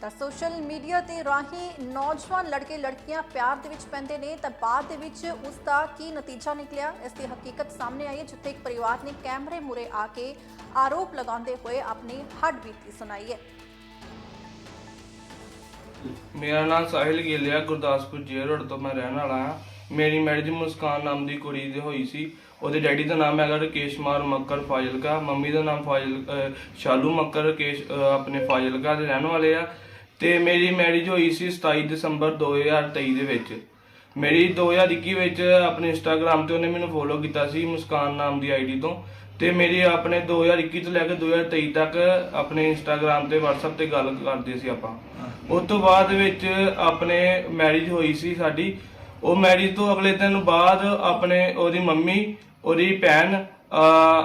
ਤਾਂ social media ਤੇ ਰਾਹੀਂ ਨੌਜਵਾਨ ਲੜਕੇ ਲੜਕੀਆਂ ਪਿਆਰ ਦੇ ਵਿੱਚ ਪੈਂਦੇ ਨੇ, ਤਾਂ ਬਾਅਦ ਦੇ ਵਿੱਚ ਉਸ ਦਾ ਕੀ ਨਤੀਜਾ ਨਿਕਲਿਆ? ਇਸ ਦੀ ਹਕੀਕਤ ਸਾਹਮਣੇ ਆਈ ਹੈ, ਜਿੱਥੇ ਇੱਕ ਪਰਿਵਾਰ ਨੇ ਕੈਮਰੇ ਮੂਰੇ ਆ ਕੇ ਆਰੋਪ ਲਗਾਉਂਦੇ ਹੋਏ ਆਪਣੀ ਹੱਡ ਬੀਤੀ ਸੁਣਾਈ ਹੈ। ਮੇਰਾ ਨਾਮ ਸਾਹਿਲ ਗਿੱਲ ਆ, ਗੁਰਦਾਸਪੁਰ ਜੇ ਤੋਂ ਮੈਂ ਰਹਿਣ ਵਾਲਾ ਹਾਂ। ਮੇਰੀ ਮੈਰਿਜ ਮੁਸਕਾਨ ਨਾਮ ਦੀ ਕੁੜੀ ਦੇ ਹੋਈ ਸੀ। ਉਹਦੇ ਡੈਡੀ ਦਾ ਨਾਮ ਹੈਗਾ ਰਕੇਸ਼ ਕੁਮਾਰ ਮੱਕਰ ਫਾਜ਼ਿਲਕਾ। ਮੰਮੀ ਦਾ ਨਾਮ ਫਾਜ਼ਿਲ ਸ਼ਾਲੂ ਮੱਕਰ, ਰਕੇਸ਼ ਆਪਣੇ ਫਾਜ਼ਿਲਕਾ ਦੇ ਰਹਿਣ ਵਾਲੇ ਆ। ਤੇ ਮੇਰੀ ਮੈਰਿਜ ਹੋਈ ਸੀ 27 ਦਸੰਬਰ 2023 ਦੇ ਵਿੱਚ। ਮੇਰੀ 2021 ਵਿੱਚ ਆਪਣੇ ਇੰਸਟਾਗ੍ਰam ਤੇ ਉਹਨੇ ਮੈਨੂੰ ਫੋਲੋ ਕੀਤਾ ਸੀ ਮੁਸਕਾਨ ਨਾਮ ਦੀ ਆਈਡੀ ਤੋਂ। ਤੇ ਮੇਰੀ ਆਪਣੇ 2021 ਤੋਂ ਲੈ ਕੇ 2023 ਤੱਕ ਆਪਣੇ ਇੰਸਟਾਗ੍ਰam ਤੇ WhatsApp ਤੇ ਗੱਲ ਕਰਦੇ ਸੀ ਆਪਾਂ। ਉਸ ਤੋਂ ਬਾਅਦ ਵਿੱਚ ਆਪਣੇ ਮੈਰਿਜ ਹੋਈ ਸੀ ਸਾਡੀ। ਉਹ ਮੈਰਿਜ ਤੋਂ ਅਗਲੇ ਦਿਨ ਬਾਅਦ ਆਪਣੇ ਉਹਦੀ ਮੰਮੀ ਉਹਦੀ ਭੈਣ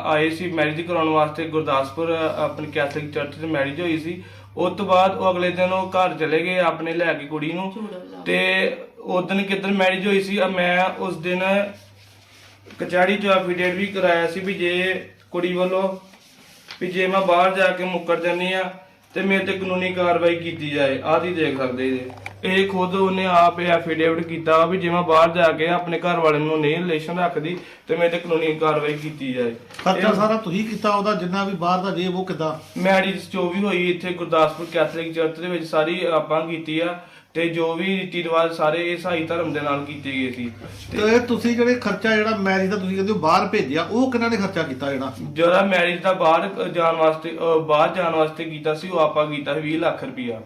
ਆਏ ਸੀ ਮੈਰਿਜ ਕਰਾਉਣ ਵਾਸਤੇ ਗੁਰਦਾਸਪੁਰ ਅਹ, ਆਪਣੀ ਕੈਥੋਲਿਕ ਚਰਚ 'ਚ ਮੈਰਿਜ ਹੋਈ ਸੀ। ਉਸ ਤੋਂ ਬਾਅਦ ਉਹ ਅਗਲੇ ਦਿਨ ਉਹ ਘਰ ਚਲੇ ਗਏ ਆਪਣੇ ਲੈ ਕੇ ਕੁੜੀ ਨੂੰ। ਤੇ ਉਸ ਦਿਨ ਕਿੱਦਣ ਮੈਰਿਜ ਹੋਈ ਸੀ ਮੈਂ ਉਸ ਦਿਨ ਕਚਹਿਰੀ ਚ ਐਫੀਡੇਵਿਟ ਵੀ ਕਰਾਇਆ ਸੀ ਵੀ ਜੇ ਕੁੜੀ ਵੱਲੋਂ ਵੀ ਜੇ ਮੈਂ ਬਾਹਰ ਜਾ ਕੇ ਮੁੱਕਰ ਜਾਂਦੀ ਆ ਤੇ ਮੇਰੇ ਤੇ ਕਾਨੂੰਨੀ ਕਾਰਵਾਈ ਕੀਤੀ ਜਾਏ। ਆਦੀ ਦੇਖ ਸਕਦੇ ਜੇ। ਇਹ ਖੁਦ ਉਹਨੇ ਆਪ ਐਫੀਡੇਵਿਟ ਕੀਤਾ ਵਾ ਵੀ ਜੇ ਮੈਂ ਬਾਹਰ ਜਾ ਕੇ ਆਪਣੇ ਘਰ ਵਾਲੇ ਨੂੰ ਨਹੀਂ ਰਿਲੇਸ਼ਨ ਰੱਖਦੀ ਤੇ ਮੇਰੇ ਤੇ ਕਾਨੂੰਨੀ ਕਾਰਵਾਈ ਕੀਤੀ ਜਾਏ। ਖਰਚਾ ਸਾਰਾ ਤੁਸੀਂ ਕੀਤਾ ਉਹਦਾ ਜਿੰਨਾ ਵੀ ਬਾਹਰ ਦਾ ਜੇ ਉਹ ਕਿਦਾਂ? ਮੈਰਿਜ ਜੋ ਵੀ ਹੋਈ ਇੱਥੇ ਗੁਰਦਾਸਪੁਰ ਕੈਥੋਲਿਕ ਚਰਚ ਦੇ ਵਿੱਚ ਸਾਰੀ ਆਪਾਂ ਕੀਤੀ ਆ। ਤੇ ਜੋ ਵੀ ਰੀਤੀ ਰਿਵਾਜ ਸਾਰੇ ਈਸਾਈ ਧਰਮ ਦੇ ਨਾਲ ਕੀਤੇ ਗਏ ਸੀ। ਤੇ ਤੇ ਤੁਸੀਂ ਜਿਹੜੇ ਖਰਚਾ ਜਿਹੜਾ ਮੈਰਿਜ ਦਾ ਤੁਸੀਂ ਕਹਿੰਦੇ ਹੋ ਬਾਹਰ ਭੇਜਿਆ ਉਹ ਕਿਹਨਾਂ ਨੇ ਖਰਚਾ ਕੀਤਾ ਜਿਹੜਾ? ਜਿਹੜਾ ਮੈਰਿਜ ਦਾ ਬਾਹਰ ਜਾਣ ਵਾਸਤੇ ਅਹ ਬਾਹਰ ਜਾਣ ਵਾਸਤੇ ਕੀਤਾ ਸੀ ਉਹ ਆਪਾਂ ਕੀਤਾ ਸੀ 20 ਲੱਖ ਰੁਪਇਆ।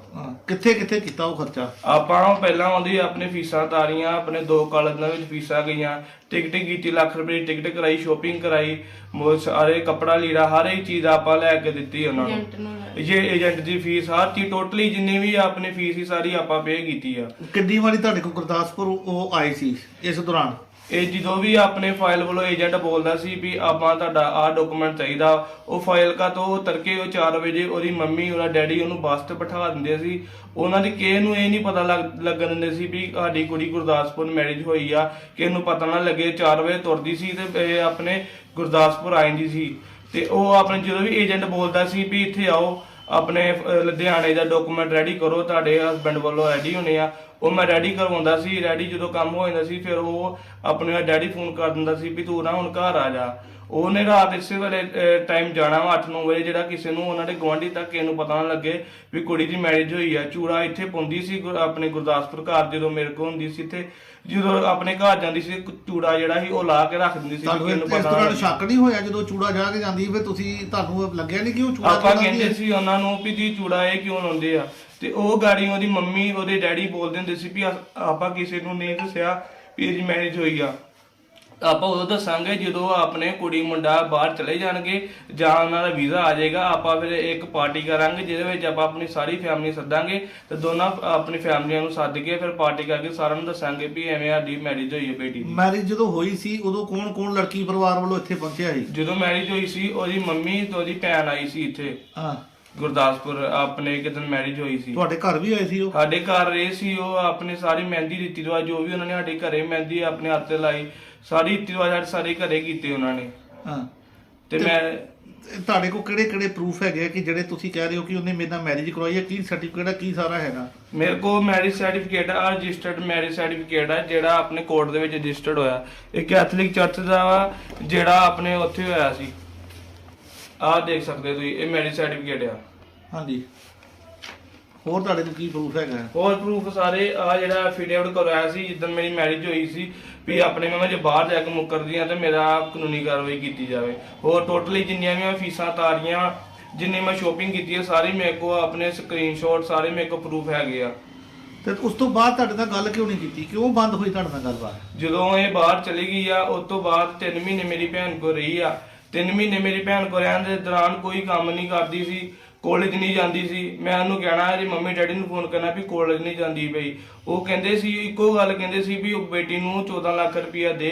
ਕਿੱਥੇ ਕਿੱਥੇ ਕੀਤਾ ਉਹ ਖਰਚਾ? ਆਪਾਂ ਪਹਿਲਾਂ ਉਹਦੀ ਆਪਣੇ ਫੀਸਾਂ ਤਾਰੀਆਂ ਆਪਣੇ ਦੋ ਕਾਲਜਾਂ ਵਿੱਚ ਫੀਸਾਂ ਗਈਆਂ। ਟਿਕਟ ਕੀਤੀ ਲੱਖ ਰੁਪਏ ਦੀ ਟਿਕਟ ਕਰਾਈ ਸ਼ੋਪਿੰਗ ਕਰਾਈ। ਮੋ ਸਾਰੇ ਕੱਪੜਾ ਲੀੜਾ ਹਰ ਇੱਕ ਚੀਜ਼ ਆਪਾਂ ਲੈ ਕੇ ਦਿੱਤੀ ਉਹਨਾਂ ਨੂੰ। ਇਹ ਏਜੰਟ ਦੀ ਫੀਸ ਹਰ ਚੀਜ਼ ਟੋਟਲੀ ਜਿੰਨੀ ਵੀ ਆਪਣੀ ਫੀਸ ਸੀ ਸਾਰੀ ਆਪਾਂ ਪੇ ਕੀਤੀ ਆ। ਕਿੰਨੀ ਵਾਰੀ ਤੁਹਾਡੇ ਕੋਲ ਗੁਰਦਾਸਪੁਰ ਉਹ ਆਏ ਸੀ ਇਸ ਦੌਰਾਨ? ਇਹ ਜਦੋਂ ਵੀ ਆਪਣੇ ਫਾਈਲ ਵੱਲੋਂ ਏਜੰਟ ਬੋਲਦਾ ਸੀ ਵੀ ਆਪਾਂ ਤੁਹਾਡਾ ਆਹ ਡਾਕੂਮੈਂਟ ਚਾਹੀਦਾ ਉਹ ਫਾਈਲ ਕਾ ਤੋਂ ਤੜਕੇ ਉਹ 4 ਵਜੇ ਉਹਦੀ ਮੰਮੀ ਉਹਦਾ ਡੈਡੀ ਉਹਨੂੰ ਬੱਸ ਤੇ ਬਿਠਾ ਦਿੰਦੇ ਸੀ। ਉਹਨਾਂ ਦੀ ਕਿਸੇ ਨੂੰ ਇਹ ਨਹੀਂ ਪਤਾ ਲੱਗ- ਲੱਗਣ ਦਿੰਦੇ ਸੀ ਵੀ ਸਾਡੀ ਕੁੜੀ ਗੁਰਦਾਸਪੁਰ ਮੈਰਿਜ ਹੋਈ ਆ। ਕਿਸੇ ਨੂੰ ਪਤਾ ਨਾ ਲੱਗੇ 4 ਵਜੇ ਤੁਰਦੀ ਸੀ ਤੇ ਇਹ ਆਪਣੇ ਗੁਰਦਾਸਪੁਰ ਆ ਜਾਂਦੀ ਸੀ। ਤੇ ਉਹ ਆਪਣੇ ਜਦੋਂ ਵੀ ਏਜੰਟ ਬੋਲਦਾ ਸੀ ਵੀ ਇੱਥੇ ਆਓ ਆਪਣੇ ਲੁਧਿਆਣੇ ਦਾ ਡਾਕੂਮੈਂਟ ਰੈਡੀ ਕਰੋ, ਤੁਹਾਡੇ ਹਸਬੰਡ ਵੱਲੋਂ ਰੈਡੀ ਹੋਣੇ ਆ। ਉਹ ਮੈਂ ਰੈਡੀ ਕਰਵਾਉਂਦਾ ਸੀ ਰੈਡੀ ਜਦੋਂ ਕੰਮ ਹੋ ਜਾਂਦਾ ਸੀ, ਫਿਰ ਉਹ ਆਪਣੇ ਡੈਡੀ ਫੋਨ ਕਰ ਦਿੰਦਾ ਸੀ ਵੀ ਤੂੰ ਨਾ ਹੁਣ ਘਰ ਆ ਜਾ। ਉਹਨੇ ਰਾਤ ਇਸੇ ਵੇਲੇ ਟਾਈਮ ਜਾਣਾ ਵਾ 8-9 ਵਜੇ ਜਿਹੜਾ ਕਿਸੇ ਨੂੰ ਉਹਨਾਂ ਦੇ ਗੁਆਂਢੀ ਤੱਕ ਕਿਸੇ ਨੂੰ ਪਤਾ ਨਾ ਲੱਗੇ ਵੀ ਕੁੜੀ ਦੀ ਮੈਰਿਜ ਹੋਈ ਆ ਚੂੜਾ ਇੱਥੇ ਪਾਉਂਦੀ ਸੀ ਆਪਣੇ ਗੁਰਦਾਸਪੁਰ ਘਰ ਜਦੋਂ ਮੇਰੇ ਕੋਲ ਹੁੰਦੀ ਸੀ ਇੱਥੇ ਜਦੋਂ ਆਪਣੇ ਘਰ ਜਾਂਦੀ ਸੀ ਚੂੜਾ ਜਿਹੜਾ ਸੀ ਉਹ ਲਾ ਕੇ ਰੱਖ ਦਿੰਦੀ ਸੀ ਕਿਸੇ ਨੂੰ ਪਤਾ ਨਾ। ਸ਼ੱਕ ਨਹੀਂ ਹੋਇਆ ਜਦੋਂ ਚੂੜਾ ਜਾ ਕੇ ਜਾਂਦੀ ਫਿਰ ਤੁਸੀਂ ਤੁਹਾਨੂੰ ਲੱਗਿਆ ਨਹੀਂ ਕਿ ਉਹ ਚੂੜਾ ਆਪਾਂ ਕਹਿੰਦੇ? ਸੀ ਉਹਨਾਂ ਨੂੰ ਵੀ ਜੀ ਚੂੜਾ ਇਹ ਕਿਉਂ ਲਾਉਂਦੇ ਆ ਤੇ ਉਹ ਗਾੜੀ ਉਹਦੀ ਮੰਮੀ ਉਹਦੇ ਡੈਡੀ ਬੋਲਦੇ ਹੁੰਦੇ ਸੀ ਵੀ ਆਪਾਂ ਕਿਸੇ ਨੂੰ ਨਹੀਂ ਦੱਸਿਆ ਵੀ ਇਹਦੀ ਮੈਰਿਜ ਹੋਈ ਆ ਆਪਾਂ ਉਦੋਂ ਦੱਸਾਂਗੇ ਜਦੋਂ ਆਪਣੇ ਕੁੜੀ ਮੁੰਡਾ ਬਾਹਰ ਚਲੇ ਜਾਣਗੇ ਜਾਂ ਉਹਨਾਂ ਦਾ ਵੀਜ਼ਾ ਆ ਜਾਏਗਾ ਆਪਾਂ ਫਿਰ ਇੱਕ ਪਾਰਟੀ ਕਰਾਂਗੇ ਜਿਹਦੇ ਵਿੱਚ ਆਪਾਂ ਆਪਣੀ ਸਾਰੀ ਫੈਮਿਲੀ ਸੱਦਾਂਗੇ ਤੇ ਦੋਨਾਂ ਆਪਣੀ ਫੈਮਲੀਆਂ ਨੂੰ ਸੱਦ ਕੇ ਫਿਰ ਪਾਰਟੀ ਕਰਕੇ ਸਾਰਿਆਂ ਨੂੰ ਦੱਸਾਂਗੇ ਵੀ ਐਵੇਂ ਸਾਡੀ ਮੈਰਿਜ ਹੋਈ ਹੈ ਬੇਟੀ ਦੀ। ਮੈਰਿਜ ਜਦੋਂ ਹੋਈ ਸੀ ਉਦੋਂ ਕੌਣ ਕੌਣ ਲੜਕੀ ਪਰਿਵਾਰ ਵੱਲੋਂ ਇੱਥੇ ਪਹੁੰਚਿਆ ਸੀ? ਜਦੋਂ ਮੈਰਿਜ ਹੋਈ ਸੀ ਉਹਦੀ ਮੰਮੀ ਤੇ ਉਹਦੀ ਭੈਣ ਆਈ ਸੀ ਇੱਥੇ। ਹਾਂ। ਗੁਰਦਾਸਪੁਰ ਆਪਣੇ ਕਿਦਨ ਮੈਰਿਜ ਹੋਈ ਸੀ। ਤੁਹਾਡੇ ਘਰ ਵੀ ਆਏ ਸੀ ਉਹ? ਸਾਡੇ ਘਰ ਰਹੇ ਸੀ ਉਹ ਆਪਣੇ ਸਾਰੀ ਮਹਿੰਦੀ ਰੀਤੀ ਰਿਵਾਜ ਜੋ ਵੀ ਉਹਨਾਂ ਨੇ ਸਾਡੇ ਘਰੇ ਮਹਿੰਦੀ ਆਪਣੇ ਹੱਥ ਤੇ ਲਾਈ ਸਾਰੀ ਸਾਡੇ ਸਾਰੇ ਘਰੇ ਕੀਤੇ ਉਹਨਾਂ ਨੇ। ਹਾਂ। ਤੇ ਮੈਂ ਤੇ ਤੁਹਾਡੇ ਕੋਲ ਕਿਹੜੇ ਕਿਹੜੇ ਪ੍ਰੂਫ ਹੈਗੇ ਆ ਕਿ ਜਿਹੜੇ ਤੁਸੀਂ ਕਹਿ ਰਹੇ ਹੋ ਕਿ ਉਹਨੇ ਮੇਰੇ ਨਾਲ ਮੈਰਿਜ ਕਰਵਾਈ ਹੈ? ਕੀ ਸਰਟੀਫਿਕੇਟ ਹੈ ਕੀ ਸਾਰਾ ਹੈਗਾ? ਮੇਰੇ ਕੋਲ ਮੈਰਿਜ ਸਰਟੀਫਿਕੇਟ ਆ ਰਜਿਸਟਰਡ ਮੈਰਿਜ ਸਰਟੀਫਿਕੇਟ ਆ ਜਿਹੜਾ ਆਪਣੇ ਕੋਰਟ ਦੇ ਵਿੱਚ ਰਜਿਸਟਰਡ ਹੋਇਆ। ਇਹ ਕੈਥੋਲਿਕ ਚਰਚ ਦਾ ਵਾ ਜਿਹੜਾ ਆਪਣੇ ਉੱਥੇ ਹੋਇਆ ਸੀ। ਆਹ ਦੇਖ ਸਕਦੇ ਤੁਸੀਂ ਇਹ ਮੈਰਿਜ ਸਰਟੀਫਿਕੇਟ ਆ। ਹਾਂਜੀ। ਹੋਰ ਤੁਹਾਡੇ ਕੋਲ ਕੀ ਪ੍ਰੂਫ ਹੈਗਾ? ਹੋਰ ਪ੍ਰੂਫ ਸਾਰੇ ਆ ਜਿਹੜਾ ਐਫੀਡੇਵਿਟ ਕਰਵਾਇਆ ਸੀ ਜਿੱਦਣ ਮੇਰੀ ਮੈਰਿਜ ਹੋਈ ਸੀ ਵੀ ਆਪਣੇ ਮੈਂ ਜੇ ਬਾਹਰ ਜਾ ਕੇ ਮੁੱਕਰਦੀ ਆ ਤੇ ਮੇਰਾ ਕਾਨੂੰਨੀ ਕਾਰਵਾਈ ਕੀਤੀ ਜਾਵੇ। ਹੋਰ ਟੋਟਲੀ ਜਿੰਨੀਆਂ ਵੀ ਮੈਂ ਫੀਸਾਂ ਤਾਰੀਆਂ ਜਿੰਨੀ ਮੈਂ ਸ਼ੋਪਿੰਗ ਕੀਤੀ ਹੈ ਸਾਰੀ ਮੇਰੇ ਕੋਲ ਆਪਣੇ ਸਕਰੀਨਸ਼ਾਟ ਸਾਰੇ ਮੇਰੇ ਕੋਲ ਪ੍ਰੂਫ ਹੈਗੇ ਆ। ਤੇ ਉਸ ਤੋਂ ਬਾਅਦ ਤੁਹਾਡੇ ਨਾਲ ਗੱਲ ਕਿਉਂ ਨਹੀਂ ਕੀਤੀ? ਕਿਉਂ ਬੰਦ ਹੋਈ ਤੁਹਾਡੇ ਨਾਲ ਗੱਲਬਾਤ? ਜਦੋਂ ਇਹ ਬਾਹਰ ਚਲੀ ਗਈ ਆ ਉਸ ਤੋਂ ਬਾਅਦ 3 ਮਹੀਨੇ ਮੇਰੀ ਭੈਣ ਕੋ ਰਹੀ ਆ। 3 ਮਹੀਨੇ ਮੇਰੀ ਭੈਣ ਕੋ ਰਹਿਣ ਦੇ ਦੌਰਾਨ ਕੋਈ ਕੰਮ ਨਹੀਂ ਕਰਦੀ ਸੀ। ਕਾਲਜ ਨਹੀਂ ਜਾਂਦੀ ਸੀ। ਮੈਂ ਉਹਨੂੰ ਕਹਿਣਾ ਇਹਦੀ ਮੰਮੀ ਡੈਡੀ ਨੂੰ ਫੋਨ ਕਰਨਾ ਵੀ ਕਾਲਜ ਨਹੀਂ ਜਾਂਦੀ ਪਈ। ਉਹ ਕਹਿੰਦੇ ਸੀ ਇੱਕੋ ਗੱਲ ਕਹਿੰਦੇ ਸੀ ਵੀ ਉਹ ਬੇਟੀ ਨੂੰ 14 ਲੱਖ ਰੁਪਇਆ ਦੇ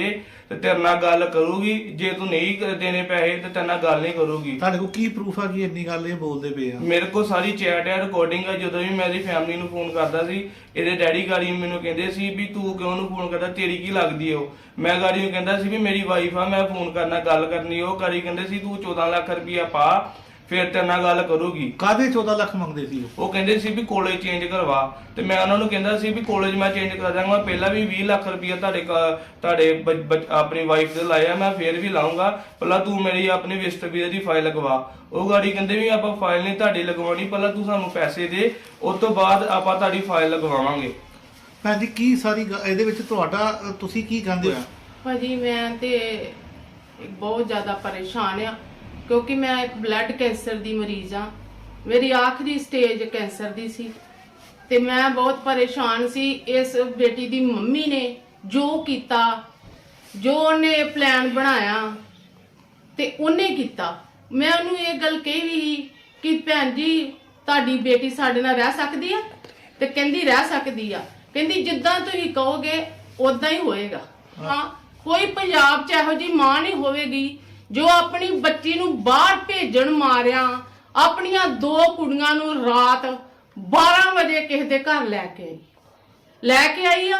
ਤੇ ਤੇਰੇ ਨਾਲ ਗੱਲ ਕਰੂਗੀ। ਜੇ ਤੂੰ ਨਹੀਂ ਦੇਣੇ ਪੈਸੇ ਤੇ ਤੇਰੇ ਨਾਲ ਗੱਲ ਨਹੀਂ ਕਰੂਗੀ। ਤੁਹਾਡੇ ਕੋਲ ਕੀ ਪ੍ਰੂਫ ਆ ਕਿ ਇੰਨੀ ਗੱਲ ਇਹ ਬੋਲਦੇ ਪਏ ਆ? ਮੇਰੇ ਕੋਲ ਸਾਰੀ ਚੈਟ ਹੈ ਰਿਕਾਰਡਿੰਗ ਹੈ ਜਦੋਂ ਵੀ ਮੈਂ ਇਹਦੀ ਫੈਮਿਲੀ ਨੂੰ ਫੋਨ ਕਰਦਾ ਸੀ ਇਹਦੇ ਡੈਡੀ ਗਾੜੀ ਮੈਨੂੰ ਕਹਿੰਦੇ ਸੀ ਵੀ ਤੂੰ ਕਿਉਂ ਉਹਨੂੰ ਫੋਨ ਕਰਦਾ ਤੇਰੀ ਕੀ ਲੱਗਦੀ ਉਹ? ਮੈਂ ਗਾੜੀ ਨੂੰ ਕਹਿੰਦਾ ਸੀ ਵੀ ਮੇਰੀ ਵਾਈਫ ਆ ਮੈਂ ਫੋਨ ਕਰਨਾ ਗੱਲ ਕਰਨੀ ਉਹ ਗਾੜੀ ਕਹਿੰਦੇ ਸੀ ਤੂੰ 14 ਲੱਖ ਰੁਪਇਆ ਪਾ ਫਿਰ ਤੇਰੇ ਨਾਲ ਗੱਲ ਕਰੂਗੀ। ਕਾਦੇ 14 ਲੱਖ ਮੰਗਦੇ ਸੀ ਉਹ? ਉਹ ਕਹਿੰਦੇ ਸੀ ਵੀ ਕਾਲਜ ਚੇਂਜ ਕਰਵਾ। ਤੇ ਮੈਂ ਉਹਨਾਂ ਨੂੰ ਕਹਿੰਦਾ ਸੀ ਵੀ ਕਾਲਜ ਮੈਂ ਚੇਂਜ ਕਰਾ ਦਾਂਗਾ ਪਹਿਲਾਂ ਵੀ 20 ਲੱਖ ਰੁਪਇਆ ਤੁਹਾਡੇ ਕਾ- ਤੁਹਾਡੇ ਆਪਣੀ ਵਾਈਫ ਦੇ ਲਾਇਆ ਮੈਂ ਫੇਰ ਵੀ ਲਾਉਂਗਾ ਪਹਿਲਾਂ ਤੂੰ ਮੇਰੀ ਆਪਣੀ ਵਿਸਟ ਵੀਜ਼ੇ ਦੀ ਫਾਈਲ ਲਗਵਾ। ਉਹ ਗਾੜੀ ਕਹਿੰਦੇ ਵੀ ਆਪਾਂ ਫਾਈਲ ਨਹੀਂ ਤੁਹਾਡੀ ਲਗਵਾਉਣੀ ਪਹਿਲਾਂ ਤੂੰ ਸਾਨੂੰ ਪੈਸੇ ਦੇ। ਉਸ ਤੋਂ ਬਾਅਦ ਆਪਾਂ ਤੁਹਾਡੀ ਫਾਈਲ ਲਗਵਾਵਾਂਗੇ। ਭੈਣ ਜੀ ਕੀ ਸਾਰੀ ਗ- ਇਹਦੇ ਵਿੱਚ ਤੁਹਾਡਾ ਅ, ਤੁਸੀਂ ਕੀ ਕਹਿੰਦੇ ਹੋ? ਭਾਜੀ ਮੈਂ ਤੇ ਬਹੁਤ ਜ਼ਿਆਦਾ ਪਰੇਸ਼ਾਨ ਆ। ਕਿਉਂਕਿ ਮੈਂ ਇੱਕ ਬਲੱਡ ਕੈਂਸਰ ਦੀ ਮਰੀਜ਼ ਆ ਮੇਰੀ ਆਖਰੀ ਸਟੇਜ ਕੈਂਸਰ ਦੀ ਸੀ। ਤੇ ਮੈਂ ਬਹੁਤ ਪਰੇਸ਼ਾਨ ਸੀ। ਇਸ ਬੇਟੀ ਦੀ ਮੰਮੀ ਨੇ ਜੋ ਕੀਤਾ ਜੋ ਉਹਨੇ ਪਲਾਨ ਬਣਾਇਆ ਤੇ ਉਹਨੇ ਕੀਤਾ। ਮੈਂ ਉਹਨੂੰ ਇਹ ਗੱਲ ਕਹੀ ਵੀ ਸੀ ਕਿ ਭੈਣ ਜੀ ਤੁਹਾਡੀ ਬੇਟੀ ਸਾਡੇ ਨਾਲ ਰਹਿ ਸਕਦੀ ਆ? ਤੇ ਕਹਿੰਦੀ ਰਹਿ ਸਕਦੀ ਆ। ਕਹਿੰਦੀ ਜਿੱਦਾਂ ਤੁਸੀਂ ਕਹੋਗੇ ਉਦਾਂ ਹੀ ਹੋਏਗਾ। ਹਾਂ। ਕੋਈ ਪੰਜਾਬ 'ਚ ਇਹੋ ਜੀ ਮਾਂ ਨਹੀਂ ਹੋਵੇਗੀ ਜੋ ਆਪਣੀ ਬੱਚੀ ਨੂੰ ਬਾਹਰ ਭੇਜਣ ਮਾਰਿਆ ਆਪਣੀਆਂ ਦੋ ਕੁੜੀਆਂ ਨੂੰ ਰਾਤ 12 ਵਜੇ ਕਿਸੇ ਦੇ ਘਰ ਲੈ ਕੇ ਆਈ। ਲੈ ਕੇ ਆਈ ਆ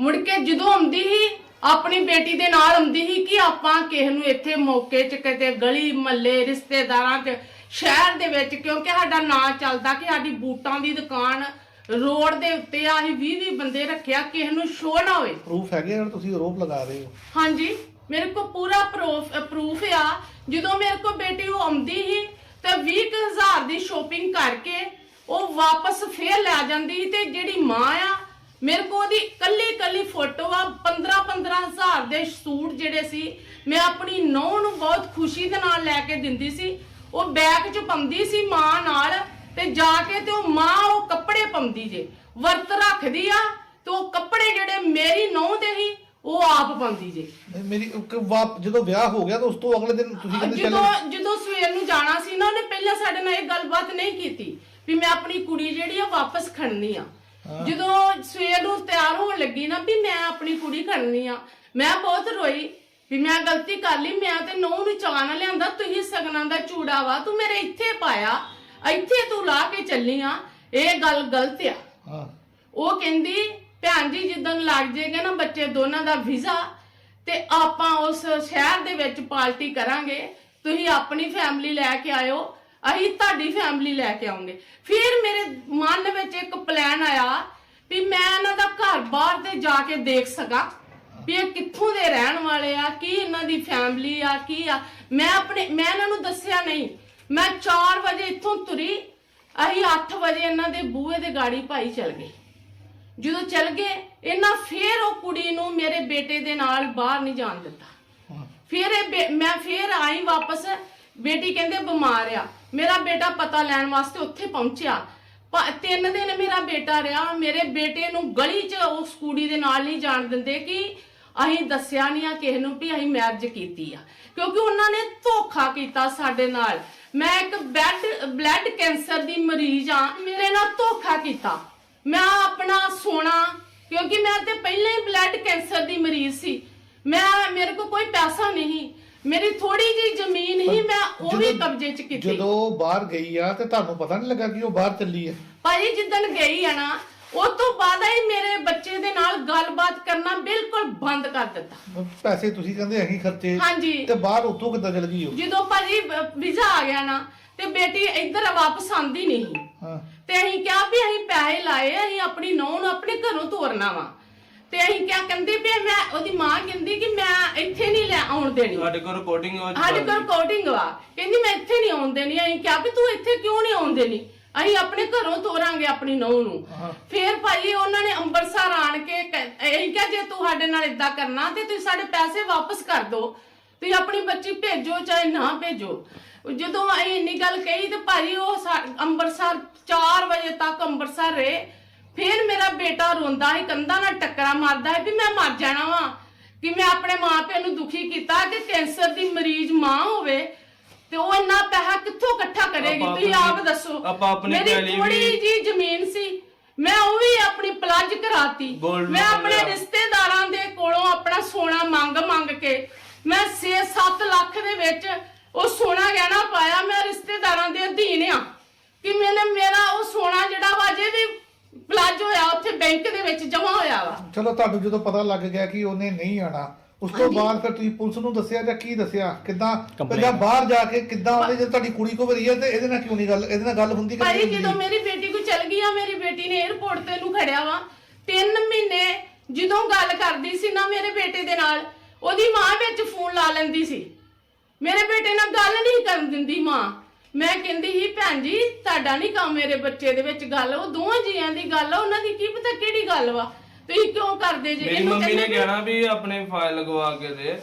ਮੁੜ ਕੇ ਜਦੋਂ ਆਉਂਦੀ ਸੀ ਆਪਣੀ ਬੇਟੀ ਦੇ ਨਾਲ ਆਉਂਦੀ ਸੀ ਕਿ ਆਪਾਂ ਕਿਸੇ ਨੂੰ ਇੱਥੇ ਮੌਕੇ 'ਚ ਕਿਤੇ ਗਲੀ ਮੱਲੇ ਰਿਸ਼ਤੇਦਾਰਾਂ 'ਚ ਸ਼ਹਿਰ ਦੇ ਵਿੱਚ ਕਿਉਂਕਿ ਸਾਡਾ ਨਾਂ ਚੱਲਦਾ ਕਿ ਸਾਡੀ ਬੂਟਾਂ ਦੀ ਦੁਕਾਨ ਰੋਡ ਦੇ ਉੱਤੇ ਆ ਅਸੀਂ 20 20 ਬੰਦੇ ਰੱਖਿਆ ਕਿਸੇ ਨੂੰ ਸ਼ੋਅ ਨਾ ਹੋਵੇ। ਪ੍ਰੂਫ ਹੈਗੇ ਜਿਹੜਾ ਤੁਸੀਂ ਆਰੋਪ ਲਗਾ ਰਹੇ ਹੋ। ਹਾਂਜੀ। ਮੇਰੇ ਕੋਲ ਪੂਰਾ ਪ੍ਰੂਫ ਆ। ਜਦੋਂ ਮੇਰੇ ਕੋਲ ਬੇਟੀ ਉਹ ਆਉਂਦੀ ਸੀ, ਤੇ 20000 ਦੀ ਸ਼ੋਪਿੰਗ ਕਰਕੇ ਉਹ ਵਾਪਸ ਫੇਰ ਲੈ ਜਾਂਦੀ ਤੇ ਜਿਹੜੀ ਮਾਂ ਆ, ਮੇਰੇ ਕੋਲ ਉਹਦੀ ਕੱਲੀ ਕੱਲੀ ਫੋਟੋ ਆ 15 15000 ਦੇ ਸੂਟ ਜਿਹੜੇ ਸੀ, ਮੈਂ ਆਪਣੀ ਨੂੰਹ ਨੂੰ ਬਹੁਤ ਖੁਸ਼ੀ ਦੇ ਨਾਲ ਲੈ ਕੇ ਦਿੰਦੀ ਸੀ। ਉਹ ਬੈਗ 'ਚ ਪਾਉਂਦੀ ਸੀ ਮਾਂ ਨਾਲ ਤੇ ਜਾ ਕੇ ਤੇ ਉਹ ਮਾਂ ਉਹ ਕੱਪੜੇ ਪਾਉਂਦੀ ਜੇ। ਵਰਤ ਰੱਖਦੀ ਆ, ਤੇ ਉਹ ਕੱਪੜੇ ਜਿਹੜੇ ਮੇਰੀ ਨੂੰਹ ਦੇ ਸੀ ਉਹ ਆਪ ਪਾਉਂਦੀ ਜੇ। ਨਹੀਂ, ਮੇਰੀ ਉਹ ਕ- ਵਾਪ ਜਦੋਂ ਵਿਆਹ ਹੋ ਗਿਆ ਤਾਂ ਉਸ ਤੋਂ ਅਗਲੇ ਦਿਨ ਤੁਸੀਂ ਕਹਿੰਦੇ ਜਦੋਂ ਚੱਲ ਜਦੋਂ ਸਵੇਰ ਨੂੰ ਜਾਣਾ ਸੀ ਨਾ ਉਹਨੇ ਪਹਿਲਾਂ ਸਾਡੇ ਨਾਲ ਇਹ ਗੱਲਬਾਤ ਨਹੀਂ ਕੀਤੀ ਵੀ ਮੈਂ ਆਪਣੀ ਕੁੜੀ ਜਿਹੜੀ ਆ ਵਾਪਸ ਖੜਨੀ ਆ। ਜਦੋਂ ਸਵੇਰ ਨੂੰ ਤਿਆਰ ਹੋਣ ਲੱਗੀ ਨਾ ਵੀ ਮੈਂ ਆਪਣੀ ਕੁੜੀ ਖੜਨੀ ਆ ਮੈਂ ਬਹੁਤ ਰੋਈ ਵੀ ਮੈਂ ਗਲਤੀ ਕਰ ਲਈ ਮੈਂ ਤੇ ਨੂੰਹ ਨੂੰ ਚਾਹ ਨਾ ਲਿਆਂਦਾ ਤੁਸੀਂ ਸਗਨਾਂ ਦਾ ਚੂੜਾ ਵਾ ਤੂੰ ਮੇਰੇ ਇੱਥੇ ਪਾਇਆ ਇੱਥੇ ਤੂੰ ਲਾ ਕੇ ਚੱਲੀ ਆ ਇਹ ਗੱਲ ਗਲਤ ਆ। ਹਾਂ। ਉਹ ਕਹਿੰਦੀ ਭੈਣ ਜੀ, ਜਿੱਦਣ ਲੱਗ ਜਾਏਗਾ ਨਾ ਬੱਚੇ ਦੋਨਾਂ ਦਾ ਵੀਜ਼ਾ, ਤੇ ਆਪਾਂ ਉਸ ਸ਼ਹਿਰ ਦੇ ਵਿੱਚ ਪਾਰਟੀ ਕਰਾਂਗੇ। ਤੁਸੀਂ ਆਪਣੀ ਫੈਮਿਲੀ ਲੈ ਕੇ ਆਇਓ, ਅਸੀਂ ਤੁਹਾਡੀ ਫੈਮਿਲੀ ਲੈ ਕੇ ਆਉਂਗੇ। ਫਿਰ ਮੇਰੇ ਮਨ ਵਿੱਚ ਇੱਕ ਪਲਾਨ ਆਇਆ ਵੀ ਮੈਂ ਇਹਨਾਂ ਦਾ ਘਰ ਬਾਹਰ ਤੇ ਜਾ ਕੇ ਦੇਖ ਸਕਾਂ ਵੀ ਇਹ ਕਿੱਥੋਂ ਦੇ ਰਹਿਣ ਵਾਲੇ ਆ, ਕੀ ਇਹਨਾਂ ਦੀ ਫੈਮਿਲੀ ਆ, ਕੀ ਆ। ਮੈਂ ਆਪਣੇ, ਮੈਂ ਇਹਨਾਂ ਨੂੰ ਦੱਸਿਆ ਨਹੀਂ। ਮੈਂ 4 ਵਜੇ ਇੱਥੋਂ ਤੁਰੀ, ਅਸੀਂ 8 ਵਜੇ ਇਹਨਾਂ ਦੇ ਬੂਹੇ ਦੇ ਗਾੜੀ ਭਾਈ ਚਲ ਗਏ। ਜਦੋਂ ਚਲ ਗਏ ਇਹਨਾਂ ਫੇਰ ਉਹ ਕੁੜੀ ਨੂੰ ਮੇਰੇ ਬੇਟੇ ਦੇ ਨਾਲ ਬਾਹਰ ਨਹੀਂ ਜਾਣ ਦਿੱਤਾ। ਫਿਰ ਇਹ ਮੈਂ ਫੇਰ ਆਈ ਵਾਪਸ ਬੇਟੀ ਕਹਿੰਦੇ ਬਿਮਾਰ ਆ। ਮੇਰਾ ਬੇਟਾ ਪਤਾ ਲੈਣ ਵਾਸਤੇ ਉੱਥੇ ਪਹੁੰਚਿਆ। ਤਿੰਨ ਦਿਨ ਮੇਰਾ ਬੇਟਾ ਰਿਹਾ ਮੇਰੇ ਬੇਟੇ ਨੂੰ ਗਲੀ 'ਚ ਉਸ ਕੁੜੀ ਦੇ ਨਾਲ ਨਹੀਂ ਜਾਣ ਦਿੰਦੇ ਕਿ ਅਸੀਂ ਦੱਸਿਆ ਨਹੀਂ ਆ ਕਿਸੇ ਨੂੰ ਵੀ ਅਸੀਂ ਮੈਰਿਜ ਕੀਤੀ ਆ। ਕਿਉਂਕਿ ਉਹਨਾਂ ਨੇ ਧੋਖਾ ਕੀਤਾ ਸਾਡੇ ਨਾਲ। ਮੈਂ ਇੱਕ ਬੈਡ ਬਲੱਡ ਕੈਂਸਰ ਦੀ ਮਰੀਜ਼ ਆ ਮੇਰੇ ਨਾਲ ਧੋਖਾ ਕੀਤਾ। ਮੈਂ ਆਪਣਾ ਸੋਨਾ ਕਿਉਂਕਿ ਮੈਂ ਤੇ ਪਹਿਲਾਂ ਹੀ ਬਲੱਡ ਕੈਂਸਰ ਦੀ ਮਰੀਜ਼ ਸੀ। ਮੈਂ ਮੇਰੇ ਕੋਲ ਕੋਈ ਪੈਸਾ ਨਹੀਂ ਮੇਰੀ ਥੋੜੀ ਜੀ ਜ਼ਮੀਨ ਹੀ ਮੈਂ ਉਹ ਵੀ ਜਦੋਂ- ਕਬਜ਼ੇ 'ਚ ਕੀਤੀ। ਜਦੋਂ ਬਾਹਰ ਗਈ ਆ ਤੇ ਤੁਹਾਨੂੰ ਪਤਾ ਨਹੀਂ ਲੱਗਾ ਕਿ ਉਹ ਬਾਹਰ ਚੱਲੀ ਹੈ ਭਾਈ ਜਿੱਦਣ ਗਈ ਆ ਨਾ ਉਹ ਤੋਂ ਬਾਅਦ ਹੀ ਮੇਰੇ ਬੱਚੇ ਦੇ ਨਾਲ ਗੱਲਬਾਤ ਕਰਨਾ ਬਿਲਕੁਲ ਬੰਦ ਕਰ ਦਿੱਤਾ। ਪੈਸੇ ਤੁਸੀਂ ਕਹਿੰਦੇ ਅਸੀਂ ਖਰਚੇ ਹਾਂਜੀ। ਤੇ ਬਾਹਰ ਉੱਥੋਂ ਕਿੱਦਾਂ ਚਲ ਗਈ ਉਹ? ਜਦੋਂ ਭਾਜੀ ਵੀਜ਼ਾ ਆ ਗਿਆ ਨਾ ਤੇ ਬੇਟੀ ਇੱਧਰ ਵਾਪਸ ਆਂਦੀ ਨਹੀਂ। ਹਾਂ। ਤੇ ਅਸੀਂ ਕਿਹਾ ਵੀ ਅਸੀਂ ਪੈਸੇ ਲਾਏ ਆ, ਅਸੀਂ ਆਪਣੀ ਨੂੰਹ ਨੂੰ ਆਪਣੇ ਘਰੋਂ ਤੋਰਨਾ ਵਾ। ਤੇ ਅਸੀਂ ਕਿਹਾ ਕਹਿੰਦੇ ਵੀ ਮੈਂ ਉਹਦੀ ਮਾਂ ਕਹਿੰਦੀ ਕਿ ਮੈਂ ਇੱਥੇ ਨਹੀਂ ਲੈ ਆਉਣ ਦੇਣੀ। ਸਾਡੇ ਕੋਲ ਰਿਕਾਰਡਿੰਗ ਹੋ ਸਾਡੇ ਕੋਲ ਕੋਟਿੰਗ ਵਾ। ਕਹਿੰਦੀ ਮੈਂ ਇੱਥੇ ਨਹੀਂ ਆਉਣ ਦੇਣੀ। ਅਸੀਂ ਕਿਹਾ ਵੀ ਤੂੰ ਇੱਥੇ ਕਿਉਂ ਨਹੀਂ ਆਉਣ ਦੇਣੀ? ਅਸੀਂ ਆਪਣੇ ਘਰੋਂ ਤੋਰਾਂਗੇ ਆਪਣੀ ਨੂੰਹ ਨੂੰ। ਹਾਂ। ਫਿਰ ਭਾਈ ਉਹਨਾਂ ਨੇ ਅੰਮ੍ਰਿਤਸਰ ਆਣ ਕੇ ਕਹਿ- ਅਸੀਂ ਕਿਹਾ ਜੇ ਤੂੰ ਸਾਡੇ ਨਾਲ ਇਦਾਂ ਕਰਨਾ ਤੇ ਤੁਸੀਂ ਸਾਡੇ ਪੈਸੇ ਵਾਪਸ ਕਰ ਦਿਓ। ਤੁਸੀਂ ਆਪਣੀ ਬੱਚੀ ਭੇਜੋ ਚਾਹੇ ਨਾ ਭੇਜੋ। ਜਦੋਂ ਅਸੀਂ ਇੰਨੀ ਗੱਲ ਕਹੀ ਤੇ ਭਾਈ ਉਹ ਸਾ- ਅੰਮ੍ਰਿਤਸਰ 4 ਵਜੇ ਤੱਕ ਅੰਮ੍ਰਿਤਸਰ ਰਹੇ। ਫਿਰ ਮੇਰਾ ਬੇਟਾ ਰੋਂਦਾ ਸੀ ਕੰਧਾਂ ਨਾਲ ਟੱਕਰਾਂ ਮਾਰਦਾ ਹੈ ਵੀ ਮੈਂ ਮਰ ਜਾਣਾ ਵਾਂ। ਕਿ ਮੈਂ ਆਪਣੇ ਮਾਪਿਆਂ ਨੂੰ ਦੁਖੀ ਕੀਤਾ ਕਿ ਕੈਂਸਰ ਦੀ ਮਰੀਜ਼ ਮਾਂ ਹੋਵੇ। ਤੇ ਉਹ ਇੰਨਾ ਪੈਸਾ ਕਿੱਥੋਂ ਇਕੱਠਾ ਕਰੇਗੀ? ਆਪਾਂ ਤੁਸੀਂ ਆਪਣੀ- ਆਪ ਦੱਸੋ। ਆਪਾਂ ਆਪਣੀ ਮੇਰੀ ਥੋੜੀ ਜੀ ਜ਼ਮੀਨ ਸੀ। ਮੈਂ ਉਹ ਵੀ ਆਪਣੀ ਪਲੱਜ ਕਰਾਤੀ। Gold ਮੈਂ ਆਪਣੇ ਲਿਆ। ਰਿਸ਼ਤੇਦਾਰਾਂ ਦੇ ਕੋਲੋਂ ਆਪਣਾ ਸੋਨਾ ਮੰਗ ਮੰਗ ਕੇ ਮੈਂ 6-7 ਲੱਖ ਦੇ ਵਿੱਚ ਉਹ ਸੋਨਾ ਗਹਿਣਾ ਪਾਇਆ ਮੈਂ ਰਿਸ਼ਤੇਦਾਰਾਂ ਦੇ ਅਧੀਨ ਆ। ਕਿ ਮੈਨੇ ਮੇਰਾ ਉਹ ਸੋਨਾ ਜਿਹੜਾ ਵਾ ਜੇ ਵੀ ਪਲੱਜ ਹੋਇਆ ਉੱਥੇ ਬੈਂਕ ਦੇ ਵਿੱਚ ਜਮਾ ਹੋਇਆ ਵਾ। ਚਲੋ ਤੁਹਾਨੂੰ ਜਦੋਂ ਪਤਾ ਲੱਗ ਗਿਆ ਕਿ ਉਹਨੇ ਨਹੀਂ ਆਣਾ ਉਸ ਤੋਂ ਬਾਅਦ ਫਿਰ ਤੁਸੀਂ ਪੁਲਿਸ ਨੂੰ ਦੱਸਿਆ ਜਾਂ ਕੀ ਦੱਸਿਆ? ਕਿੱਦਾਂ ਜਾਂ ਬਾਹਰ ਜਾ ਕੇ ਕਿੱਦਾਂ ਉਹਨੇ ਜੇ ਤੁਹਾਡੀ ਕੁੜੀ ਕੋ ਵਰੀ ਹੈ ਤੇ ਇਹਦੇ ਨਾਲ ਕਿਉਂ ਨਹੀਂ ਗੱਲ ਇਹਦੇ ਨਾਲ ਗੱਲ ਹੁੰਦੀ ਕਿ ਭਾਈ ਜਦੋਂ? ਮੇਰੀ ਬੇਟੀ ਕੋ ਚਲ ਗਈ ਆ ਮੇਰੀ ਬੇਟੀ ਨੇ 에어ਪੋਰਟ ਤੇ ਨੂੰ ਖੜਿਆ ਵਾ। ਤਿੰਨ ਮਹੀਨੇ ਜਦੋਂ ਗੱਲ ਕਰਦੀ ਸੀ ਨਾ ਮੇਰੇ ਬੇਟੇ ਦੇ ਨਾਲ ਉਹਦੀ ਮਾਂ ਵਿੱਚ ਫੋਨ ਲਾ ਲੈਂਦੀ ਸੀ। ਮੇਰੇ ਬੇਟੇ ਨਾਲ ਗੱਲ ਨਹੀਂ ਕਰਨ ਦਿੰਦੀ ਮਾਂ। ਮੈਂ ਕਹਿੰਦੀ ਸੀ ਭੈਣ ਜੀ ਤੁਹਾਡਾ ਨਹੀਂ ਕੰਮ ਮੇਰੇ ਬੱਚੇ ਦੇ ਵਿੱਚ ਗੱਲ ਉਹ ਦੋਵਾਂ ਜੀਆਂ ਦੀ ਗੱਲ ਆ ਉਹਨਾਂ ਦੀ ਕੀ ਪਤਾ ਕਿਹੜੀ ਗੱਲ ਵਾ? ਤੁਸੀਂ ਕਿਉਂ ਕਰਦੇ ਜੇ? ਮੇਰੀ ਮੰਮੀ ਨੇ ਕਹਿੰਦੇ ਕਹਿਣਾ ਵੀ ਆਪਣੇ ਫਾਈਲ ਲਗਵਾ ਕੇ ਦੇ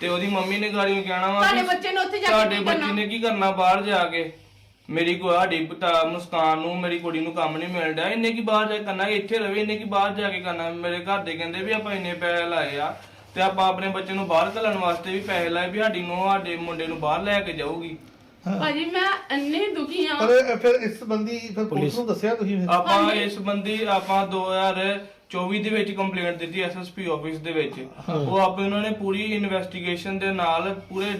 ਤੇ ਉਹਦੀ ਮੰਮੀ ਨੇ ਗਾੜੀ ਨੂੰ ਕਹਿਣਾ ਵਾ ਤੁਹਾਡੇ ਵੀ ਬੱਚੇ ਨੇ ਉੱਥੇ ਜਾ ਕੇ ਤੁਹਾਡੇ ਕੀ ਬੱਚੇ ਕਰਨਾ? ਨੇ ਕੀ ਕਰਨਾ ਬਾਹਰ ਜਾ ਕੇ? ਮੇਰੀ ਕੋ ਪਤਾ ਮੁਸਕਾਨ ਨੂੰ ਮੇਰੀ ਕੁੜੀ ਨੂੰ ਕੰਮ ਨਹੀਂ ਮਿਲ ਰਿਹਾ ਇੰਨੇ ਕੀ ਬਾਹਰ ਜਾ ਕੇ ਕਰਨਾ? ਇੱਥੇ ਰਵੇ ਇੰਨੇ ਕੀ ਬਾਹਰ ਜਾ ਕੇ ਕਰਨਾ? ਮੇਰੇ ਘਰ ਦੇ ਕਹਿੰਦੇ ਵੀ ਆਪਾਂ ਇੰਨੇ ਪੈਸੇ ਲਾਏ ਆ। ਤੇ ਆਪਾਂ ਆਪਣੇ ਬੱਚੇ ਨੂੰ ਬਾਹਰ ਘੱਲਣ ਵਾਸਤੇ ਵੀ ਪੈਸੇ ਲਾਏ ਵੀ ਸਾਡੀ ਨੂੰ ਸਾਡੇ ਮੁੰਡੇ ਨੂੰ ਬਾਹਰ ਲੈ ਕੇ ਜਾਊਗੀ। ਭਾਜੀ ਮੈਂ ਇੰਨੀ ਦੁਖੀ ਆ ਪਰ ਇਹ ਫਿਰ ਇਸ ਸੰਬੰਧੀ ਫਿਰ ਪੁਲਿਸ ਨੂੰ ਦੱਸਿਆ ਤੁਸੀਂ ਫਿਰ? ਆਪਾਂ ਇਸ ਸੰਬੰਧੀ ਆਪਾਂ 2024 ਦੇ ਵਿੱਚ ਕੰਪਲੇਂਟ ਦਿੱਤੀ ਐਸਐਸਪੀ ਆਫਿਸ ਦੇ ਵਿੱਚ। ਉਹ ਆਪੇ ਉਹਨਾਂ ਨੇ ਪੂਰੀ ਇਨਵੈਸਟੀਗੇਸ਼ਨ ਦੇ ਨਾਲ ਪੂਰੇ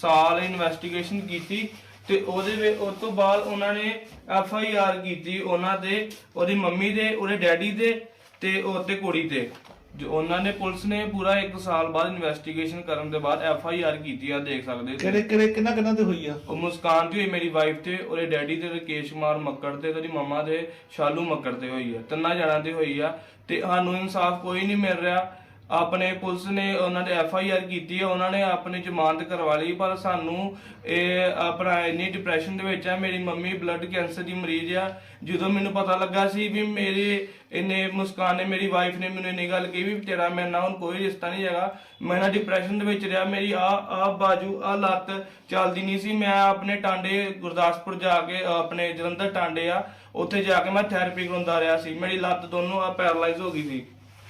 ਸਾਲ ਇਨਵੈਸਟੀਗੇਸ਼ਨ ਕੀਤੀ ਤੇ ਉਹਦੇ ਵਿੱਚ ਉਸ ਤੋਂ ਬਾਅਦ ਉਹਨਾਂ ਨੇ ਐਫ ਆਈ ਆਰ ਕੀਤੀ ਉਹਨਾਂ ਦੇ ਉਹਦੀ ਮੰਮੀ ਦੇ ਉਹਦੇ ਡੈਡੀ ਦੇ ਤੇ ਉਹ ਤੇ ਕੁੜੀ ਤੇ ਜੋ ਉਹਨਾਂ ਨੇ ਪੁਲਿਸ ਨੇ ਪੂਰਾ 1 ਸਾਲ ਬਾਅਦ ਇਨਵੈਸਟੀਗੇਸ਼ਨ ਕਰਨ ਦੇ ਬਾਅਦ ਐਫ ਆਈ ਆਰ ਕੀਤੀ ਆ ਦੇਖ ਸਕਦੇ ਹੋ ਕਿਹੜੇ ਕਿਹੜੇ ਕਿੰਨਾ ਕਿੰਨਾ ਤੇ ਹੋਈ ਆ? ਉਹ ਮੁਸਕਾਨ ਦੀ ਹੋਈ ਮੇਰੀ ਵਾਈਫ ਤੇ ਉਹਦੇ ਡੈਡੀ ਤੇ ਰਕੇਸ਼ ਕੁਮਾਰ ਮੱਕੜ ਤੇ ਉਹਦੀ ਮੰਮਾ ਦੇ ਸ਼ਾਲੂ ਮੱਕੜ ਤੇ ਹੋਈ ਆ। ਤਿੰਨਾਂ ਜਣਾਂ ਤੇ ਹੋਈ ਆ। ਤੇ ਸਾਨੂੰ ਇਨਸਾਫ ਕੋਈ ਨਹੀਂ ਮਿਲ ਰਿਹਾ। ਆਪਣੇ ਪੁਲਿਸ ਨੇ ਉਹਨਾਂ ਦੇ ਐਫ ਆਈ ਆਰ ਕੀਤੀ ਹੈ, ਉਹਨਾਂ ਨੇ ਆਪਣੀ ਜ਼ਮਾਨਤ ਕਰਵਾ ਲਈ, ਪਰ ਸਾਨੂੰ ਇਹ, ਆਪਣਾ ਇੰਨੀ ਡਿਪਰੈਸ਼ਨ ਦੇ ਵਿੱਚ ਆ ਮੇਰੀ ਮੰਮੀ ਬਲੱਡ ਕੈਂਸਰ ਦੀ ਮਰੀਜ਼ ਆ। ਜਦੋਂ ਮੈਨੂੰ ਪਤਾ ਲੱਗਾ ਸੀ ਵੀ ਮੇਰੇ ਇਹਨੇ ਮੁਸਕਾਨ ਨੇ, ਮੇਰੀ ਵਾਈਫ ਨੇ ਮੈਨੂੰ ਇੰਨੀ ਗੱਲ ਕਹੀ ਵੀ ਤੇਰਾ ਮੇਰੇ ਨਾਲ ਹੁਣ ਕੋਈ ਰਿਸ਼ਤਾ ਨਹੀਂ ਹੈਗਾ। ਮੈਂ ਨਾ ਡਿਪਰੈਸ਼ਨ ਦੇ ਵਿੱਚ ਰਿਹਾ, ਮੇਰੀ ਆ ਆ ਬਾਜੂ, ਆ ਲੱਤ ਚੱਲਦੀ ਨਹੀਂ ਸੀ। ਮੈਂ ਆਪਣੇ ਟਾਂਡੇ ਗੁਰਦਾਸਪੁਰ ਜਾ ਕੇ, ਆਪਣੇ ਜਲੰਧਰ ਟਾਂਡੇ ਆ, ਉੱਥੇ ਜਾ ਕੇ ਮੈਂ ਥੈਰੇਪੀ ਕਰਾਉਂਦਾ ਰਿਹਾ ਸੀ। ਮੇਰੀ ਲੱਤ ਦੋਨੋਂ ਆ ਪੈਰਾਲਾਈਜ਼ ਹੋ ਗਈ ਸੀ।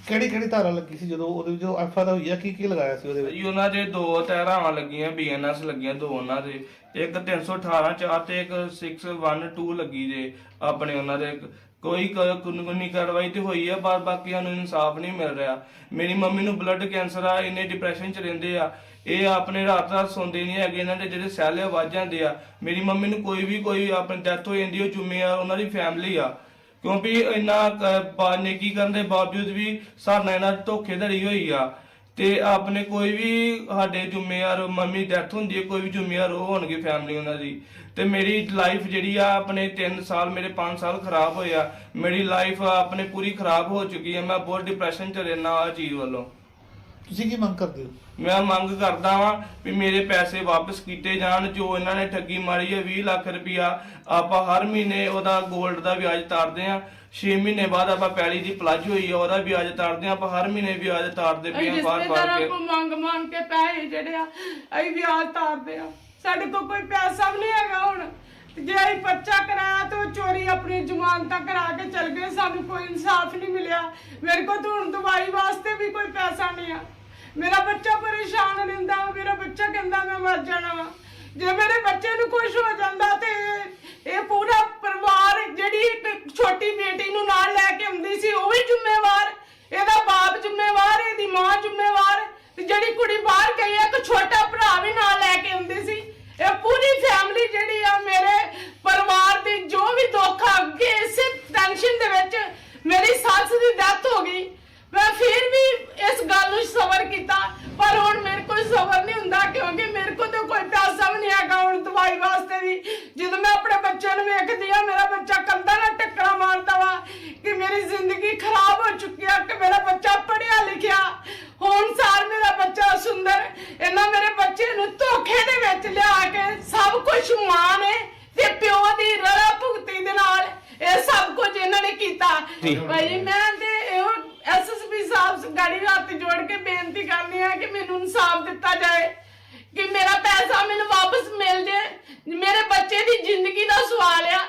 ਕਿਹੜੀ ਕਿਹੜੀ ਧਾਰਾ ਲੱਗੀ ਸੀ ਜਦੋਂ ਉਹਦੇ ਵਿੱਚ ਐਫ ਆਰ ਹੋਈ ਆ? ਕੀ ਕੀ ਲਗਾਇਆ ਸੀ ਉਹਦੇ ਵਿੱਚ? ਜੀ, ਉਹਨਾਂ ਦੇ ਦੋ ਤਹਿਰਾਵਾਂ ਲੱਗੀਆਂ, ਬੀਐਨਐਸ ਲੱਗੀਆਂ ਦੋ ਉਹਨਾਂ ਦੇ। ਇੱਕ 318 ਚਾਰ ਤੇ ਇੱਕ 612 ਲੱਗੀ ਜੇ ਆਪਣੇ ਉਹਨਾਂ ਦੇ। ਕੋਈ ਕਾਨੂੰਨੀ ਕਾਰਵਾਈ ਤੇ ਹੋਈ ਆ, ਪਰ ਬਾਕੀ ਸਾਨੂੰ ਇਨਸਾਫ ਨਹੀਂ ਮਿਲ ਰਿਹਾ। ਮੇਰੀ ਮੰਮੀ ਨੂੰ ਬਲੱਡ ਕੈਂਸਰ ਆ, ਇੰਨੇ ਡਿਪਰੈਸ਼ਨ ਚ ਰਹਿੰਦੇ ਆ। ਇਹ ਆਪਣੇ ਰਾਤ ਰਾਤ ਸੌਂਦੇ ਨਹੀਂ ਹੈਗੇ ਇਹਨਾਂ ਦੇ, ਜਿਹੜੇ ਸੈੱਲ ਵੱਜ ਜਾਂਦੇ ਆ। ਮੇਰੀ ਮੰਮੀ ਨੂੰ ਕੋਈ ਵੀ ਕੋਈ ਆਪਣੀ ਡੈਥ ਹੋ ਜਾਂਦੀ, ਉਹ ਜ਼ਿੰਮੇਵਾਰ ਉਹਨਾਂ ਦੀ ਫੈਮਿਲੀ ਆ। ਕਿਉਂਕਿ ਇੰਨਾ ਨੇਕੀ ਕਰਨ ਦੇ ਬਾਵਜੂਦ ਵੀ ਸਾਡੇ ਨਾਲ ਧੋਖੇਧੜੀ ਹੋਈ ਆ। ਤੇ ਆਪਣੇ ਕੋਈ ਵੀ ਸਾਡੇ ਜ਼ਿੰਮੇਵਾਰ ਮੰਮੀ ਡੈਥ ਹੁੰਦੀ ਹੈ, ਕੋਈ ਵੀ ਜ਼ਿੰਮੇਵਾਰ ਉਹ ਹੋਣਗੇ ਫੈਮਿਲੀ ਉਹਨਾਂ ਦੀ। ਤੇ ਮੇਰੀ ਲਾਈਫ ਜਿਹੜੀ ਆ, ਆਪਣੇ 3 ਸਾਲ, ਮੇਰੇ 5 ਸਾਲ ਖਰਾਬ ਹੋਏ ਆ। ਮੇਰੀ ਲਾਈਫ ਆਪਣੇ ਪੂਰੀ ਖਰਾਬ ਹੋ ਚੁੱਕੀ ਹੈ ਮੈਂ ਬਹੁਤ ਡਿਪਰੈਸ਼ਨ ਚ ਰਹਿਣਾ ਆ ਚੀਜ਼ ਵੱਲੋਂ। ਤੁਸੀਂ ਕੀ ਮੰਗ ਕਰਦੇ ਹੋ? ਮੈਂ ਮੰਗ ਕਰਦਾ ਵਾਂ ਵੀ ਮੇਰੇ ਪੈਸੇ ਵਾਪਸ ਕੀਤੇ ਜਾਣ ਜੋ ਇਹਨਾਂ ਨੇ ਠੱਗੀ ਮਾਰੀ ਹੈ 20 ਲੱਖ ਰੁਪਇਆ ਆਪਾਂ ਹਰ ਮਹੀਨੇ ਉਹਦਾ 골ਡ ਦਾ ਵਿਆਜ ਤਾਰਦੇ ਆ 6 ਮਹੀਨੇ ਬਾਅਦ ਆਪਾਂ ਪੈਲੀ ਦੀ ਪਲਾਜ ਹੋਈ ਹੈ ਉਹਦਾ ਵਿਆਜ ਤਾਰਦੇ ਆ ਆਪਾਂ ਹਰ ਮਹੀਨੇ ਵਿਆਜ ਤਾਰਦੇ ਪਏ ਆ ਬਾਰ ਬਾਰ ਰਿਸ਼ਤੇਦਾਰਾਂ ਕੇ। ਕੋਲ ਮੰਗ ਮੰਗ ਕੇ ਪੈਸੇ ਜਿਹੜੇ ਆ ਅਸੀਂ ਵਿਆਜ ਤਾਰਦੇ ਆ ਸਾਡੇ ਕੋਲ ਕੋਈ ਪੈਸਾ ਵੀ ਨਹੀਂ ਹੈਗਾ ਹੁਣ। ਤੇ ਜੇ ਅਸੀਂ ਪਰਚਾ ਕਰਾਇਆ ਤੇ ਉਹ ਚੋਰੀ ਆਪਣੀ ਜ਼ਮਾਨਤਾਂ ਕਰਾ ਕੇ ਚਲ ਗਏ ਸਾਨੂੰ ਕੋਈ ਇਨਸਾਫ ਨਹੀਂ ਮਿਲਿਆ। ਮੇਰੇ ਕੋਲ ਤਾਂ ਹੁਣ ਦਵਾਈ ਵਾਸਤੇ ਵੀ ਕੋਈ ਪੈਸਾ ਨਹੀਂ ਆ। ਮੇਰਾ ਬੱਚਾ ਪਰੇਸ਼ਾਨ ਰਹਿੰਦਾ ਵਾ, ਮੇਰਾ ਬੱਚਾ ਕਹਿੰਦਾ ਮੈਂ ਮਰ ਜਾਣਾ ਵਾ। ਜੇ ਮੇਰੇ ਬੱਚੇ ਨੂੰ ਕੁਝ ਹੋ ਜਾਂਦਾ ਤੇ ਇਹ ਪੂਰਾ ਪਰਿਵਾਰ ਜਿਹੜੀ ਇੱਕ ਛੋਟੀ ਬੇਟੀ ਨੂੰ ਨਾਲ ਲੈ ਕੇ ਆਉਂਦੀ ਸੀ ਉਹ ਵੀ ਜ਼ਿੰਮੇਵਾਰ ਇਹਦਾ ਬਾਪ ਜ਼ਿੰਮੇਵਾਰ ਇਹਦੀ ਮਾਂ ਜ਼ਿੰਮੇਵਾਰ ਤੇ ਜਿਹੜੀ ਕੁੜੀ ਬਾਹਰ ਗਈ ਹੈ ਇੱਕ ਛੋਟਾ ਭਰਾ ਵੀ ਨਾਲ ਲੈ ਕੇ ਆਉਂਦੀ ਸੀ ਇਹ ਪੂਰੀ ਫੈਮਿਲੀ ਜਿਹੜੀ ਆ ਮੇਰੇ ਪਰਿਵਾਰ ਦੀ ਜੋ ਵੀ ਦੁੱਖ ਆ ਅੱਗੇ ਇਸੇ ਟੈਨਸ਼ਨ ਦੇ ਵਿੱਚ ਮੇਰੀ ਸੱਸ ਦੀ ਡੈਥ ਹੋ ਗਈ ਮੈਂ ਫਿਰ ਵੀ ਇਸ ਗੱਲ ਨੂੰ ਸਬਰ ਕੀਤਾ ਪਰ ਹੁਣ ਮੇਰੇ ਕੋਲ ਸਬਰ ਨਹੀਂ ਹੁੰਦਾ ਕਿਉਂਕਿ ਮੇਰੇ ਕੋਲ ਤਾਂ ਕੋਈ ਪੈਸਾ ਵੀ ਨਹੀਂ ਹੈਗਾ ਹੁਣ ਦਵਾਈ ਵਾਸਤੇ ਵੀ ਜਦੋਂ ਮੈਂ ਆਪਣੇ ਬੱਚੇ ਨੂੰ ਵੇਖਦੀ ਆ ਮੇਰਾ ਬੱਚਾ ਕੰਧਾਂ ਨਾਲ ਟੱਕਰਾਂ ਮਾਰਦਾ ਵਾ ਕਿ ਮੇਰੀ ਜ਼ਿੰਦਗੀ ਖਰਾਬ ਹੋ ਚੁੱਕੀ ਆ ਕਿ ਮੇਰਾ ਬੱਚਾ ਪੜ੍ਹਿਆ ਲਿਖਿਆ ਹੁਣ ਸਾਰ ਮੇਰਾ ਬੱਚਾ ਸੁੰਦਰ ਇਹਨਾਂ ਮੇਰੇ ਬੱਚੇ ਧੋਖੇ ਦੇ ਵਿੱਚ ਲਿਆ ਕੇ ਸਭ ਕੁਝ ਮਾਂ ਨੇ ਤੇ ਪਿਓ ਦੀ ਰਲਾ ਭੁਗਤੀ ਦੇ ਨਾਲ ਇਹ ਸਭ ਕੁਝ ਇਹਨਾਂ ਨੇ ਕੀਤਾ। ਭਾਈ ਮੈਂ ਤੇ ਇਹੋ ਐਸਐਸਪੀ ਸਾਹਿਬ ਗਾੜੀ ਹੱਥ ਜੋੜ ਕੇ ਬੇਨਤੀ ਕਰਨੀ ਆ ਕਿ ਮੈਨੂੰ ਇਨਸਾਫ ਦਿੱਤਾ ਜਾਏ ਕਿ ਮੇਰਾ ਪੈਸਾ ਮੈਨੂੰ ਵਾਪਸ ਮਿਲ ਜੇ ਮੇਰੇ ਬੱਚੇ ਦੀ ਜ਼ਿੰਦਗੀ ਦਾ ਸਵਾਲ ਆ